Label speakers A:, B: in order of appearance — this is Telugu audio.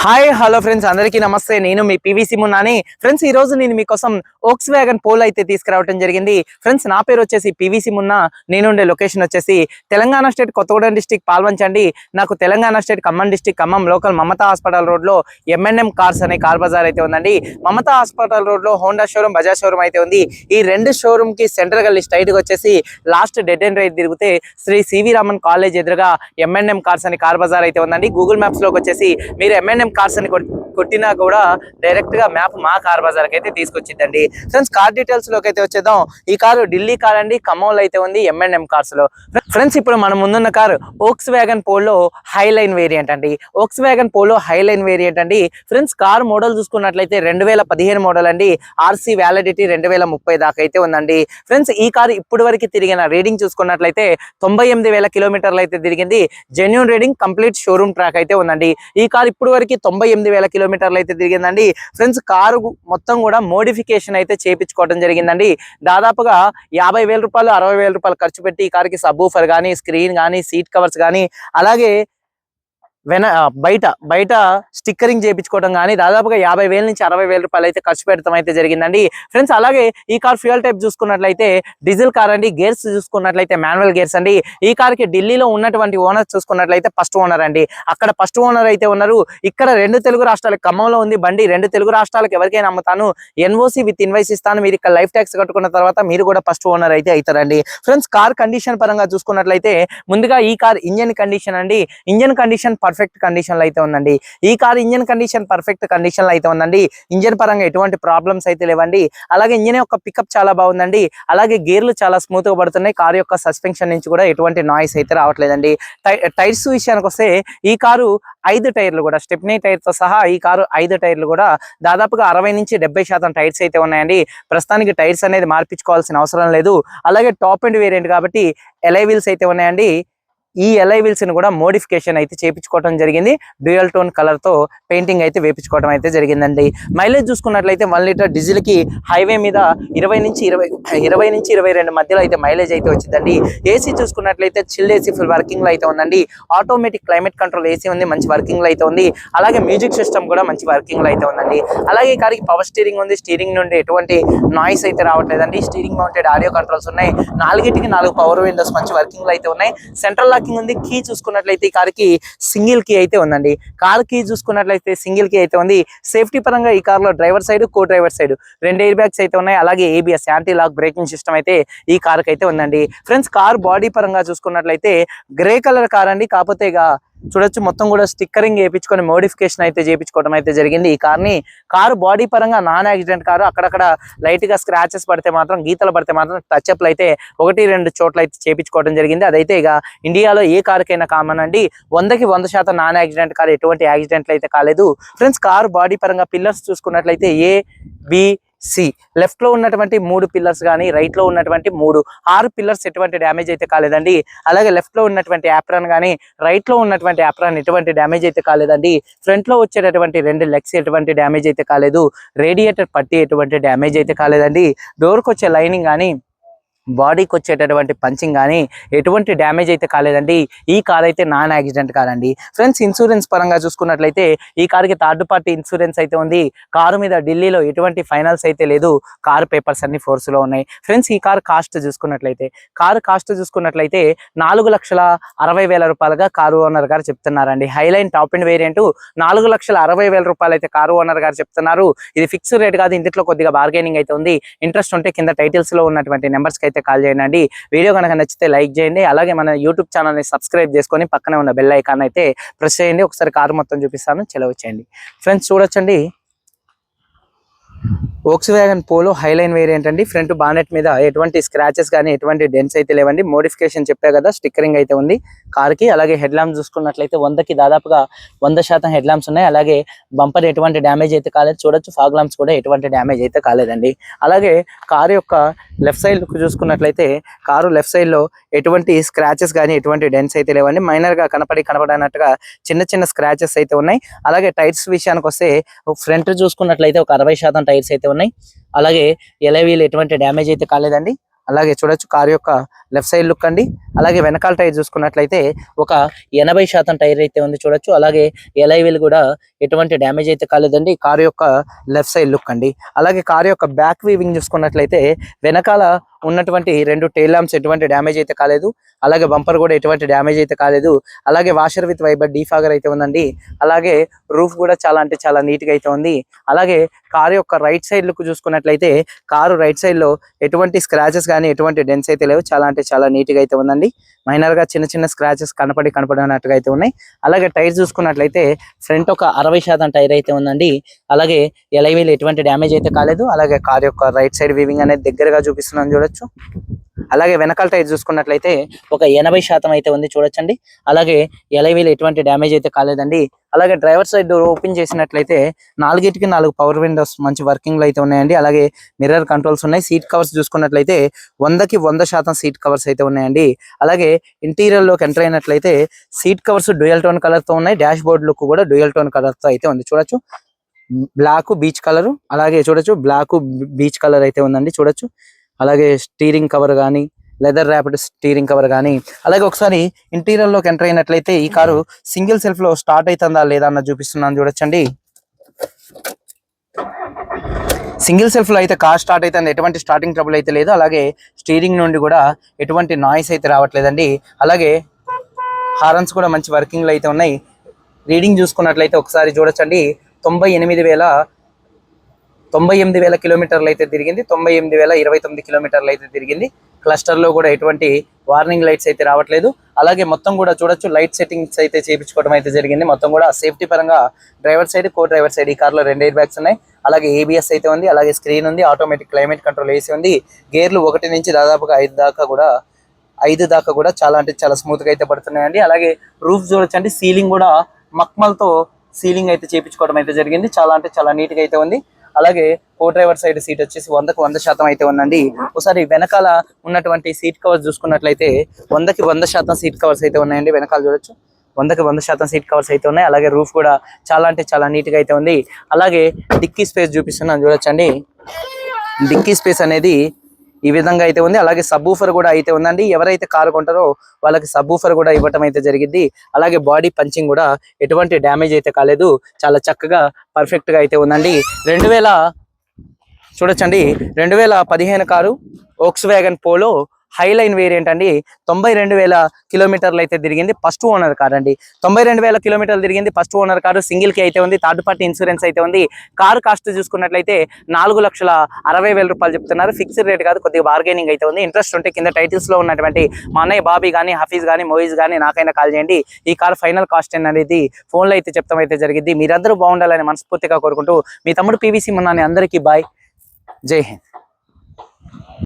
A: హాయ్ హలో ఫ్రెండ్స్ అందరికీ నమస్తే. నేను మీ పివిసి మున్నాని ఫ్రెండ్స్ ఈ రోజు నేను మీకోసం ఓక్స్ వ్యాగన్ పోల్ అయితే తీసుకురావడం జరిగింది. ఫ్రెండ్స్ నా పేరు వచ్చేసి పివిసి మున్నా నేనుండే లొకేషన్ వచ్చేసి తెలంగాణ స్టేట్ కొత్తగూడెం డిస్టిక్ పాల్వంచండి నాకు Telangana state Khammam district Khammam local Mamata hospital రోడ్లో ఎంఎన్ఎం కార్స్ అనే కార్ బజార్ అయితే ఉందండి. మమతా హాస్పిటల్ రోడ్లో హోండా షోరూమ్ బజాజ్ షోరూమ్ అయితే ఉంది. ఈ రెండు షోరూమ్కి సెంటర్ వచ్చేసి లాస్ట్ డెడ్ అండ్ రైట్ తిరిగితే శ్రీ సివి రామన్ కాలేజ్ ఎదురుగా ఎంఎన్ఎం కార్స్ అని కార్ బజార్ అయితే ఉందండి. గూగుల్ మ్యాప్స్లోకి వచ్చేసి మీరు ఎంఎన్ఎం కార్స్ అని కొట్టినా కూడా డైరెక్ట్గా మ్యాప్ మా కార్ బజార్ అయితే తీసుకొచ్చిందండి ఫ్రెండ్స్ కార్ డీటెయిల్స్లోకి అయితే వచ్చేద్దాం. ఈ కారు ఢిల్లీ కార్ అండి. ఖమ్మంలో అయితే ఉంది ఎంఎన్ఎం కార్స్లో. ఫ్రెండ్స్ ఇప్పుడు మన ముందున్న car volkswagen polo highline variant అండి. ఓక్స్ wagon polo highline variant అండి. ఫ్రెండ్స్ కార్ మోడల్ చూసుకున్నట్లయితే రెండు వేల పదిహేను మోడల్ అండి. ఆర్సీ వ్యాలిడిటీ రెండు వేల ముప్పై దాకా అయితే ఉందండి. ఫ్రెండ్స్ ఈ కారు ఇప్పుడు వరకు తిరిగిన రీడింగ్ చూసుకున్నట్లయితే తొంభై ఎనిమిది వేల కిలోమీటర్లు అయితే తిరిగింది. Genuine reading complete showroom track అయితే ఉందండి. ఈ కార్ ఇప్పుడు వరకు తొంభై ఎనిమిది వేల కిలోమీటర్లు అయితే తిరిగిందండి. ఫ్రెండ్స్ కారు మొత్తం కూడా మోడిఫికేషన్ అయితే చేపించుకోవడం జరిగిందండి. దాదాపుగా యాభై వేల రూపాయలు అరవై రూపాయలు ఖర్చు పెట్టి ఈ కారుకి సబ్బూఫర్ కానీ స్క్రీన్ కానీ సీట్ కవర్స్ కానీ అలాగే వెన బయట బయట స్టిక్కరింగ్ చేయించుకోవడం కానీ దాదాపుగా యాభై వేల నుంచి అరవై వేల రూపాయలు అయితే ఖర్చు పెడతాం అయితే జరిగిందండి. ఫ్రెండ్స్ అలాగే ఈ కార్ ఫ్యూయల్ టైప్ చూసుకున్నట్లయితే డీజిల్ కార్ అండి గేర్స్ చూసుకున్నట్లయితే మాన్యువల్ గేర్స్ అండి. ఈ కార్కి ఢిల్లీలో ఉన్నటువంటి ఓనర్ చూసుకున్నట్లయితే ఫస్ట్ ఓనర్ అండి. అక్కడ ఫస్ట్ ఓనర్ అయితే ఉన్నారు. ఇక్కడ రెండు తెలుగు రాష్ట్రాలకు ఖమ్మంలో ఉంది బండి. రెండు తెలుగు రాష్ట్రాలకు ఎవరికైనా అమ్ముతాను. ఎన్ఓసి విత్ ఇన్వైస్ ఇస్తాను. మీరు ఇక్కడ లైఫ్ ట్యాక్స్ కట్టుకున్న తర్వాత మీరు కూడా ఫస్ట్ ఓనర్ అయితే అవుతారండి. ఫ్రెండ్స్ కార్ కండిషన్ పరంగా చూసుకున్నట్లయితే ముందుగా ఈ కార్ ఇంజన్ కండిషన్ అండి. ఇంజన్ కండిషన్ పర్ఫెక్ట్ కండిషన్లో అయితే ఉందండి. ఈ కార్ ఇంజన్ కండిషన్ పర్ఫెక్ట్ కండిషన్లో అయితే ఉందండి. ఇంజన్ పరంగా ఎటువంటి ప్రాబ్లమ్స్ అయితే లేవండి. అలాగే ఇంజన్ యొక్క పికప్ చాలా బాగుందండి. అలాగే గేర్లు చాలా స్మూత్గా పడుతున్నాయి. కార్ యొక్క సస్పెన్షన్ నుంచి కూడా ఎటువంటి నాయిస్ అయితే రావట్లేదండి. టైర్స్ విషయానికి వస్తే ఈ కారు ఐదు టైర్లు కూడా స్టెప్నీ టైర్తో సహా ఈ కారు ఐదు టైర్లు కూడా దాదాపుగా అరవై నుంచి డెబ్బై శాతం టైర్స్ అయితే ఉన్నాయండి. ప్రస్తుతానికి టైర్స్ అనేది మార్పించుకోవాల్సిన అవసరం లేదు. అలాగే టాప్ అండ్ వేరియంట్ కాబట్టి ఎలై వీల్స్ అయితే ఉన్నాయండి. ఈ ఎలై వీల్స్ని కూడా మోడిఫికేషన్ అయితే చేయించుకోవడం జరిగింది. డ్యూయల్ టోన్ కలర్తో పెయింటింగ్ అయితే వేపించుకోవడం అయితే జరిగిందండి. మైలేజ్ చూసుకున్నట్లయితే వన్ లీటర్ డీజిల్కి హైవే మీద ఇరవై నుంచి ఇరవై ఇరవై నుంచి ఇరవై రెండు మధ్యలో అయితే మైలేజ్ అయితే వచ్చిందండి. ఏసీ చూసుకున్నట్లయితే చిల్ ఏసీ ఫుల్ వర్కింగ్లో అయితే ఉందండి. ఆటోమేటిక్ క్లైమేట్ కంట్రోల్ ఏసీ ఉంది మంచి వర్కింగ్లో అయితే ఉంది. అలాగే మ్యూజిక్ సిస్టమ్ కూడా మంచి వర్కింగ్లో అయితే ఉందండి. అలాగే ఈ పవర్ స్టీరింగ్ ఉంది. స్టీరింగ్ నుండి ఎటువంటి నాయిస్ అయితే రావట్లేదండి. స్టీరింగ్ మౌంటెడ్ ఆడియో కంట్రోల్స్ ఉన్నాయి. నాలుగిటికి నాలుగు పవర్ విండోస్ మంచి వర్కింగ్లో అయితే ఉన్నాయి. సెంట్రల్ పార్కింగ్ ఉంది కీ చూసుకున్నట్లయితే ఈ కార్కి సింగిల్ కీ అయితే ఉందండి. కార్ కీ చూసుకున్నట్లయితే సింగిల్ కీ అయితే ఉంది. సేఫ్టీ పరంగా ఈ కార్లో driver side co driver side రెండు ఎయిర్ బ్యాగ్స్ అయితే ఉన్నాయి. అలాగే ABS anti lock braking system అయితే ఈ కార్ అయితే ఉందండి. ఫ్రెండ్స్ కార్ బాడీ పరంగా చూసుకున్నట్లయితే గ్రే కలర్ కార్ అండి. కాకపోతే ఇక చూడొచ్చు. మొత్తం కూడా స్టిక్కరింగ్ వేయించుకొని మోడిఫికేషన్ అయితే చేయించుకోవడం అయితే జరిగింది. ఈ కార్ని కారు బాడీ పరంగా నాన్ యాక్సిడెంట్ కారు. అక్కడక్కడ లైట్గా స్క్రాచెస్ పడితే మాత్రం గీతలు పడితే మాత్రం టచ్అప్లు అయితే ఒకటి రెండు చోట్ల అయితే చేయించుకోవడం జరిగింది. అదైతే ఇక ఇండియాలో ఏ కారుకైనా కామన్ అండి. వందకి వంద శాతం నాన్ యాక్సిడెంట్ కారు ఎటువంటి యాక్సిడెంట్లు అయితే కాలేదు. ఫ్రెండ్స్ కారు బాడీ పరంగా పిల్లర్స్ చూసుకున్నట్లయితే ఏ బి సి. లెఫ్ట్లో ఉన్నటువంటి మూడు పిల్లర్స్ కానీ రైట్లో ఉన్నటువంటి మూడు ఆరు పిల్లర్స్ ఎటువంటి డ్యామేజ్ అయితే కాలేదండి. అలాగే లెఫ్ట్లో ఉన్నటువంటి యాప్రాన్ కానీ రైట్లో ఉన్నటువంటి యాప్రాన్ ఎటువంటి డ్యామేజ్ అయితే కాలేదండి. ఫ్రంట్లో వచ్చేటటువంటి రెండు లెగ్స్ ఎటువంటి డ్యామేజ్ అయితే కాలేదు. రేడియేటర్ పట్టి ఎటువంటి డ్యామేజ్ అయితే కాలేదండి. డోర్కి వచ్చే లైనింగ్ కానీ బాడీకి వచ్చేటటువంటి పంచింగ్ కానీ ఎటువంటి డ్యామేజ్ అయితే కాలేదండి. ఈ కార్ అయితే నాన్ యాక్సిడెంట్ కార్ అండి. ఫ్రెండ్స్ ఇన్సూరెన్స్ పరంగా చూసుకున్నట్లయితే ఈ కార్కి థర్డ్ పార్టీ ఇన్సూరెన్స్ అయితే ఉంది. కారు మీద ఢిల్లీలో ఎటువంటి ఫైనల్స్ అయితే లేదు. కార్ పేపర్స్ అన్ని ఫోర్స్లో ఉన్నాయి. ఫ్రెండ్స్ ఈ కార్ కాస్ట్ చూసుకున్నట్లయితే కారు కాస్ట్ చూసుకున్నట్లయితే నాలుగు లక్షల అరవై వేల రూపాయలుగా కారు ఓనర్ గారు చెప్తున్నారండి. హైలైన్ టాప్ అండ్ వేరియంట్ నాలుగు లక్షల అరవై వేల రూపాయలు అయితే కారు ఓనర్ గారు చెప్తున్నారు. ఇది ఫిక్స్ రేట్ కాదు. ఇంట్లో కొద్దిగా బార్గెనింగ్ అయితే ఉంది. ఇంట్రెస్ట్ ఉంటే కింద టైటిల్స్లో ఉన్నటువంటి నెంబర్స్కి అయితే కాల్ చేయండి. వీడియో కనుక నచ్చితే లైక్ చేయండి. అలాగే మన యూట్యూబ్ ఛానల్ని సబ్స్క్రైబ్ చేసుకొని పక్కనే ఉన్న బెల్ ఐకాన్ అయితే ప్రెస్ చేయండి. ఒకసారి కారు మొత్తం చూపిస్తాను. చెలవచ్చేయండి ఫ్రెండ్స్ చూడొచ్చండి. ఓక్స్ వ్యాగన్ పోలో హైలైన్ వేరియంట్ అండి. ఫ్రంట్ బానెట్ మీద ఎటువంటి స్క్రాచెస్ కానీ ఎటువంటి డెన్స్ అయితే లేవండి. మోడిఫికేషన్ చెప్పా కదా స్టిక్కరింగ్ అయితే ఉంది. కార్కి అలాగే హెడ్ ల్యాంప్ చూసుకున్నట్లయితే వందకి దాదాపుగా వంద శాతం హెడ్ ల్యాంప్స్ ఉన్నాయి. అలాగే బంపర్ ఎటువంటి డ్యామేజ్ అయితే కాలేదు. చూడొచ్చు ఫాగ్ ల్యాంప్స్ కూడా ఎటువంటి డ్యామేజ్ అయితే కాలేదండి. అలాగే కారు యొక్క లెఫ్ట్ సైడ్ చూసుకున్నట్లయితే కారు లెఫ్ట్ సైడ్లో ఎటువంటి స్క్రాచెస్ కానీ ఎటువంటి డెన్స్ అయితే లేవండి. మైనర్గా కనపడి కనపడనట్టుగా చిన్న చిన్న స్క్రాచెస్ అయితే ఉన్నాయి. అలాగే టైర్స్ విషయానికి వస్తే ఫ్రంట్ చూసుకున్నట్లయితే ఒక అరవై శాతం టైర్స్ అయితే ఉన్నాయి. అలాగే ఎలవీలు ఎటువంటి డ్యామేజ్ అయితే కాలేదండి. అలాగే చూడొచ్చు కార్ యొక్క లెఫ్ట్ సైడ్ లుక్ అండి. అలాగే వెనకాల టైర్ చూసుకున్నట్లయితే ఒక ఎనభై శాతం టైర్ అయితే ఉంది చూడొచ్చు. అలాగే ఎలైవీల్ కూడా ఎటువంటి డ్యామేజ్ అయితే కాలేదండి. కార్ యొక్క లెఫ్ట్ సైడ్ లుక్ అండి. అలాగే కార్ యొక్క బ్యాక్ వీవింగ్ చూసుకున్నట్లయితే వెనకాల ఉన్నటువంటి రెండు టైల్ ల్యాంప్స్ ఎటువంటి డ్యామేజ్ అయితే కాలేదు. అలాగే బంపర్ కూడా ఎటువంటి డ్యామేజ్ అయితే కాలేదు. అలాగే వాషర్ విత్ వైబర్ డీఫాగర్ అయితే ఉందండి. అలాగే రూఫ్ కూడా చాలా అంటే చాలా నీట్గా అయితే ఉంది. అలాగే కారు యొక్క రైట్ సైడ్ లుక్ చూసుకున్నట్లయితే కారు రైట్ సైడ్లో ఎటువంటి స్క్రాచెస్ కానీ ఎటువంటి డెన్స్ అయితే లేవు. చాలా అంటే చాలా నీట్గా అయితే ఉందండి. మైనర్గా చిన్న చిన్న స్క్రాచెస్ కనపడి కనపడినట్టుగా అయితే ఉన్నాయి. అలాగే టైర్ చూసుకున్నట్లయితే ఫ్రంట్ ఒక అరవై శాతం టైర్ అయితే ఉందండి. అలాగే ఎలైవీలు ఎటువంటి డ్యామేజ్ అయితే కాలేదు. అలాగే కార్ యొక్క రైట్ సైడ్ వీవింగ్ అనేది దగ్గరగా చూపిస్తున్నాను చూడొచ్చు. అలాగే వెనకాల టైర్ చూసుకున్నట్లయితే ఒక ఎనభై శాతం అయితే ఉంది చూడొచ్చండి. అలాగే ఎలవీలు ఎటువంటి డ్యామేజ్ అయితే కాలేదండి. అలాగే డ్రైవర్ సైడ్ డోర్ ఓపెన్ చేసినట్లయితే నాలుగిటికి నాలుగు పవర్ విండోస్ మంచి వర్కింగ్లో అయితే ఉన్నాయండి. అలాగే మిర్రర్ కంట్రోల్స్ ఉన్నాయి. సీట్ కవర్స్ చూసుకున్నట్లయితే వందకి వంద శాతం సీట్ కవర్స్ అయితే ఉన్నాయండి. అలాగే ఇంటీరియర్లోకి ఎంటర్ అయినట్లయితే సీట్ కవర్స్ డ్యూయల్ టోన్ కలర్తో ఉన్నాయి. డాష్ బోర్డ్ లుక్ కూడా డ్యూయల్ టోన్ కలర్తో అయితే ఉంది. చూడొచ్చు. Black beige colour. అలాగే చూడొచ్చు. బ్లాక్ బీచ్ కలర్ అయితే ఉందండి. చూడొచ్చు. అలాగే స్టీరింగ్ కవర్ కానీ లెదర్ ర్యాపిడ్ స్టీరింగ్ కవర్ కానీ అలాగే ఒకసారి ఇంటీరియర్లోకి ఎంటర్ అయినట్లయితే ఈ కారు సింగిల్ సెల్ఫ్లో స్టార్ట్ అవుతుందా లేదా అన్న చూపిస్తున్నాను చూడొచ్చండి. సింగిల్ సెల్ఫ్లో అయితే కార్ స్టార్ట్ అవుతుంది ఎటువంటి స్టార్టింగ్ ట్రబుల్ అయితే లేదు. అలాగే స్టీరింగ్ నుండి కూడా ఎటువంటి నాయిస్ అయితే రావట్లేదండి. అలాగే హారన్స్ కూడా మంచి వర్కింగ్లో అయితే ఉన్నాయి. రీడింగ్ చూసుకున్నట్లయితే ఒకసారి చూడొచ్చండి. తొంభై ఎనిమిది వేల తొంభై ఎనిమిది వేల కిలోమీటర్లు అయితే తిరిగింది. తొంభై ఎనిమిది వేల ఇరవై తొమ్మిది కిలోమీటర్లు అయితే తిరిగింది. క్లస్టర్లో కూడా ఎటువంటి వార్నింగ్ లైట్స్ అయితే రావట్లేదు. అలాగే మొత్తం కూడా చూడొచ్చు లైట్ సెట్టింగ్స్ అయితే చేయించుకోవడం అయితే జరిగింది. మొత్తం కూడా సేఫ్టీ పరంగా driver side co driver side ఈ కార్లో రెండు ఎయిర్ బ్యాగ్స్ ఉన్నాయి. అలాగే ఏబిఎస్ అయితే ఉంది అలాగే స్క్రీన్ ఉంది ఆటోమేటిక్ క్లైమేట్ కంట్రోల్ ఏసీ ఉంది. గేర్లు ఒకటి నుంచి దాదాపుగా ఐదు దాకా కూడా ఐదు దాకా కూడా చాలా అంటే చాలా స్మూత్గా అయితే పడుతున్నాయండి. అలాగే రూఫ్ చూడొచ్చండి సీలింగ్ కూడా మక్మల్తో సీలింగ్ అయితే చేపించుకోవడం అయితే జరిగింది. చాలా అంటే చాలా నీట్గా అయితే ఉంది. అలాగే కో డ్రైవర్ సైడ్ సీట్ వచ్చేసి వందకు వంద శాతం అయితే ఉందండి. ఒకసారి వెనకాల ఉన్నటువంటి సీట్ కవర్స్ చూసుకున్నట్లయితే వందకి వంద శాతం సీట్ కవర్స్ అయితే ఉన్నాయండి. వెనకాల చూడొచ్చు. వందకి వంద శాతం సీట్ కవర్స్ అయితే ఉన్నాయి. అలాగే రూఫ్ కూడా చాలా అంటే చాలా నీట్గా అయితే ఉంది. అలాగే డిక్కీ స్పేస్ చూపిస్తున్నాను చూడొచ్చండి. డిక్కీ స్పేస్ అనేది ఈ విధంగా అయితే ఉంది. అలాగే సబ్బూఫర్ కూడా అయితే ఉందండి. ఎవరైతే కారు కొంటారో వాళ్ళకి సబ్బూఫర్ కూడా ఇవ్వటం అయితే జరిగింది అలాగే బాడీ పంచింగ్ కూడా ఎటువంటి డ్యామేజ్ అయితే కాలేదు. చాలా చక్కగా పర్ఫెక్ట్గా అయితే ఉందండి. రెండు వేల చూడొచ్చండి. రెండు వేల పదిహేను car Volkswagen Polo Highline variant అండి. తొంభై రెండు వేల కిలోమీటర్లు అయితే తిరిగింది ఫస్ట్ ఓనర్ కార్ అండి. తొంభై రెండు వేల కిలోమీటర్లు తిరిగింది ఫస్ట్ ఓనర్ కారు సింగిల్కి అయితే ఉంది థర్డ్ పార్టీ ఇన్సూరెన్స్ అయితే ఉంది. కారు కాస్ట్ చూసుకున్నట్లయితే నాలుగు లక్షల అరవై వేల రూపాయలు చెప్తున్నారు. ఫిక్స్డ్ రేట్ కాదు కొద్దిగా బార్గెనింగ్ అయితే ఉంది. ఇంట్రెస్ట్ ఉంటే కింద టైటిల్స్లో ఉన్నటువంటి మా అన్నయ్య బాబీ కానీ హఫీజ్ కానీ మోయిజ్ కానీ నాకైనా కాల్ చేయండి. ఈ కార్ ఫైనల్ కాస్ట్ అనేది ఫోన్లో అయితే చెప్తాం అయితే జరిగింది మీరందరూ బాగుండాలని మనస్ఫూర్తిగా కోరుకుంటూ మీ తమ్ముడు పీవీసీ మున్నాని అందరికీ బాయ్. జై హింద్.